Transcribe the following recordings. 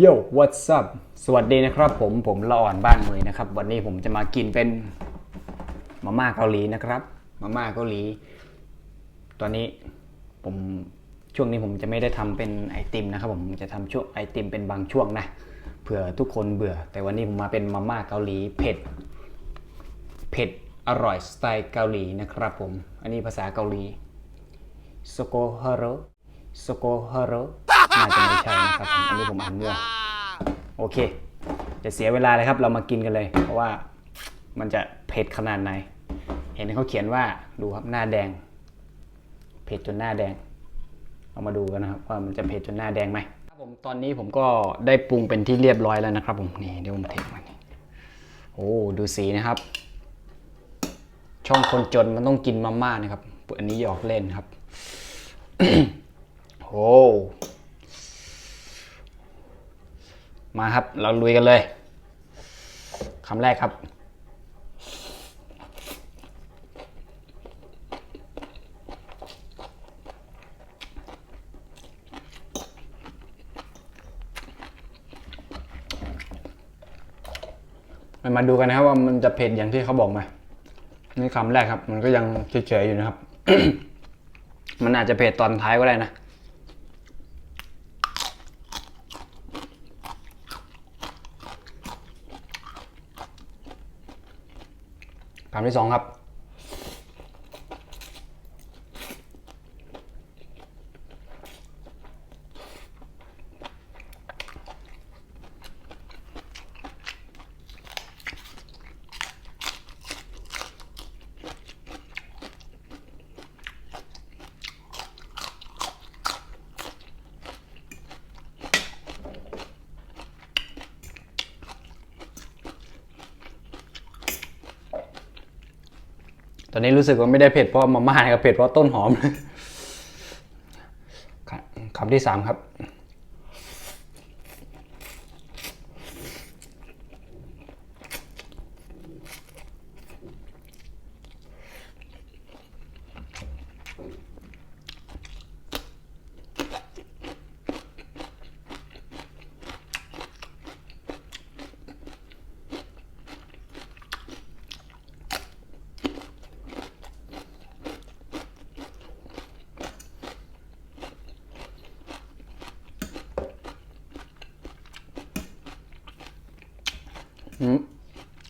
โย่ what's up สวัสดีนะครับผม ผมละอ่อนบ้านเมยนะครับ วันนี้ผมจะมากินเป็นมาม่าเกาหลีนะครับ มาม่าเกาหลี ตอนนี้ผมช่วงนี้ผมจะไม่ได้ทำเป็นไอติมนะครับ ผมจะทำช่วงไอติมเป็นบางช่วงนะ เผื่อทุกคนเบื่อ แต่วันนี้ผมมาเป็นมาม่าเกาหลีเผ็ด เผ็ดอร่อยสไตล์เกาหลีนะครับผม อันนี้ภาษาเกาหลีสโกฮาโรสโกฮาโรน่าจะไม่ใช่นะครับผมอันนี้ผมอ่านมั่ว โอเคจะเสียเวลาเลยครับ เรามากินกันเลย เพราะว่ามันจะเผ็ดขนาดไหน เห็นเขาเขียนว่าดูครับหน้าแดง เผ็ดจนหน้าแดงเอามาดูกันนะครับว่ามันจะเผ็ดจนหน้าแดงไหมครับผมตอนนี้ผมก็ได้ปรุงเป็นที่เรียบร้อยแล้วนะครับ ผมนี่เดี๋ยวผมเทมานี่โอ้ดูสีนะครับ ช่องคนจนมันต้องกินมาม่านะครับ อันนี้หยอกเล่นครับ โอ้ มาครับ เราลุยกันเลยคำแรกครับมามาดูกันนะครับว่ามันจะเผ็ดอย่างที่เขาบอกไหมนี่คำแรกครับ มันก็ยังเฉยๆอยู่นะครับ มันอาจจะเผ็ดตอนท้ายก็ได้นะ คำที่สองครับ อนนี้รู้สึกว่าไม่ได้เผ็ดเพราะมาม่านะครับเผ็ดเพราะต้นหอมคำที่สามครับ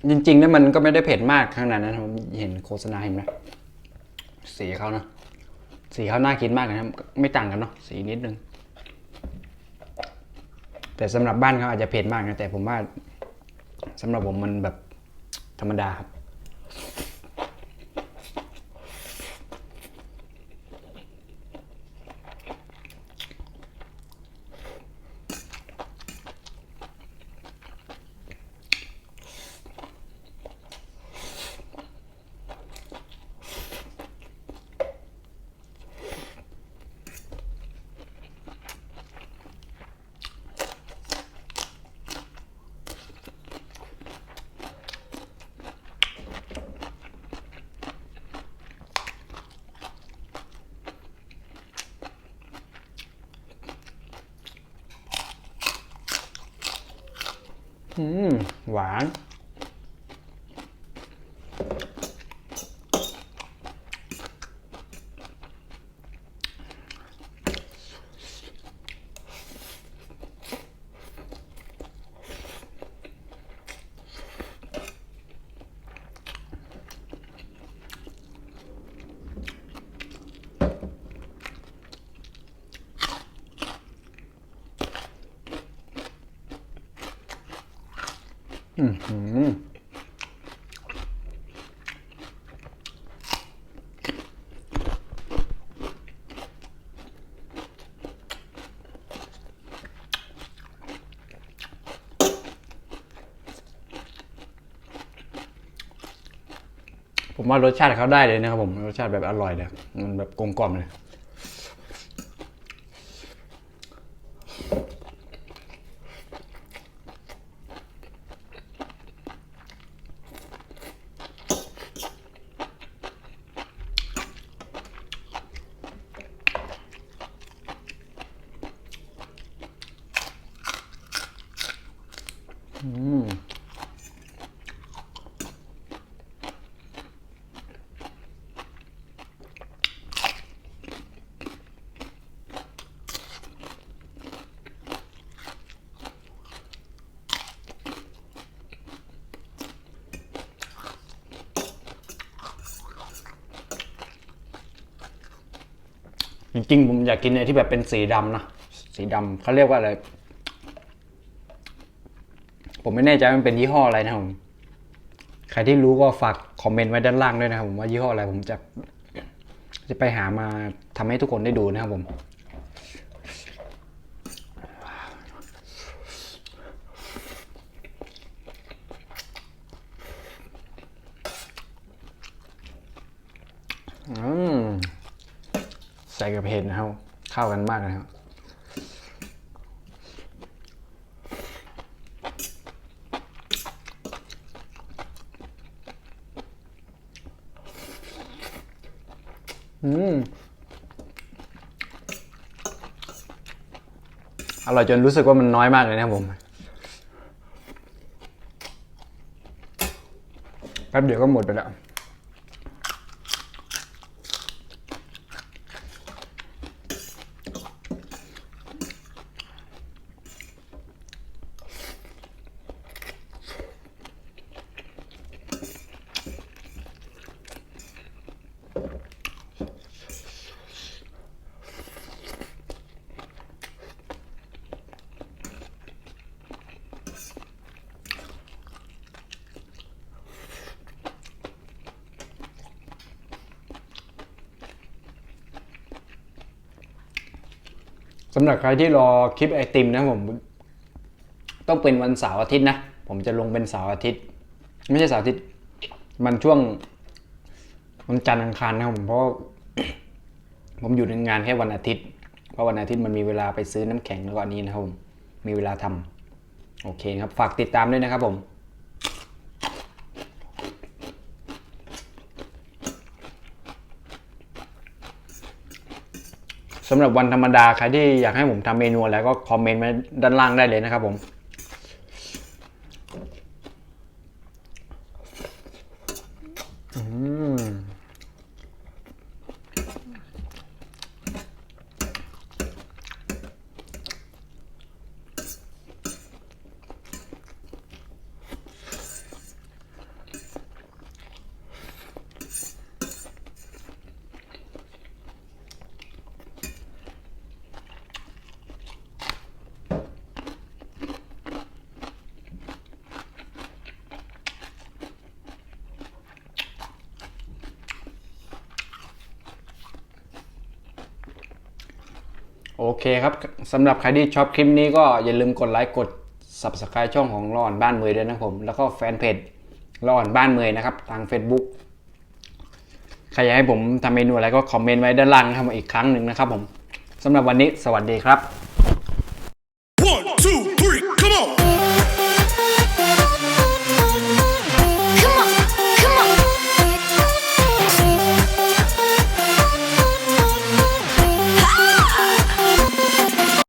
จริงๆเนี่ยมันก็ไม่ได้เผ็ดมากขนาดนั้นผมเห็นโฆษณาเห็นไหมสีเขานะสีเขาน่ากินมากนะครับ ไม่ต่างกันเนาะสีนิดนึง แต่สำหรับบ้านเขาอาจจะเผ็ดมากนะแต่ผมว่าสำหรับผมมันแบบธรรมดาครับ อืมห อืมผมว่ารสชาติเขาได้เลยนะครับผมรสชาติแบบอร่อยเลยมันแบบกลมกล่อมเลย จริงๆผมอยากกินไอ้ที่แบบเป็นสีดำนะ สีดำเขาเรียกว่าอะไร ผมไม่แน่ใจมันเป็นยี่ห้ออะไรนะผม ใครที่รู้ก็ฝากคอมเมนต์ไว้ด้านล่างด้วยนะครับผมว่ายี่ห้ออะไรผมจะ จะไปหามาทำให้ทุกคนได้ดูนะครับผมอืมใส่กับเห็ดนะครับ เข้ากันมากนะครับ อืมอร่อยจนรู้สึกว่ามันน้อยมากเลยนะครับผมแป๊บเดียวก็หมดไปแล้วำหรับใครที่รอคลิปไอติมนะผม ต้องเป็นวันเสาร์อาทิตย์นะ ผมจะลงเป็นเสาร์อาทิตย์ ไม่ใช่เสาร์อาทิตย์ มันช่วงวันจันทร์อังคารนะผมเพราะ ผมอยู่ในงานแค่วันอาทิตย์ เพราะวันอาทิตย์มันมีเวลาไปซื้อน้ำแข็งแล้วก็อันนี้นะครับผมมีเวลาทำโอเคครับ ฝากติดตามด้วยนะครับผม สำหรับวันธรรมดาใครที่อยากให้ผมทำเมนูอะไรก็คอมเมนต์มาด้านล่างได้เลยนะครับผมอืม โอเคครับสำหรับใครที่ชอบคลิปนี้ก็อย่าลืมกดไลค์กด Subscribe ช่องของรออ่อนบ้านเมยด้วยนะครับผม แล้วก็แฟนเพจรออ่อนบ้านเมยนะครับ ทาง Facebook ใครอยากให้ผมทำเมนูอะไรก็คอมเมนต์ไว้ด้านล่างครับอีกครั้งหนึ่งนะครับผมสำหรับวันนี้สวัสดีครับ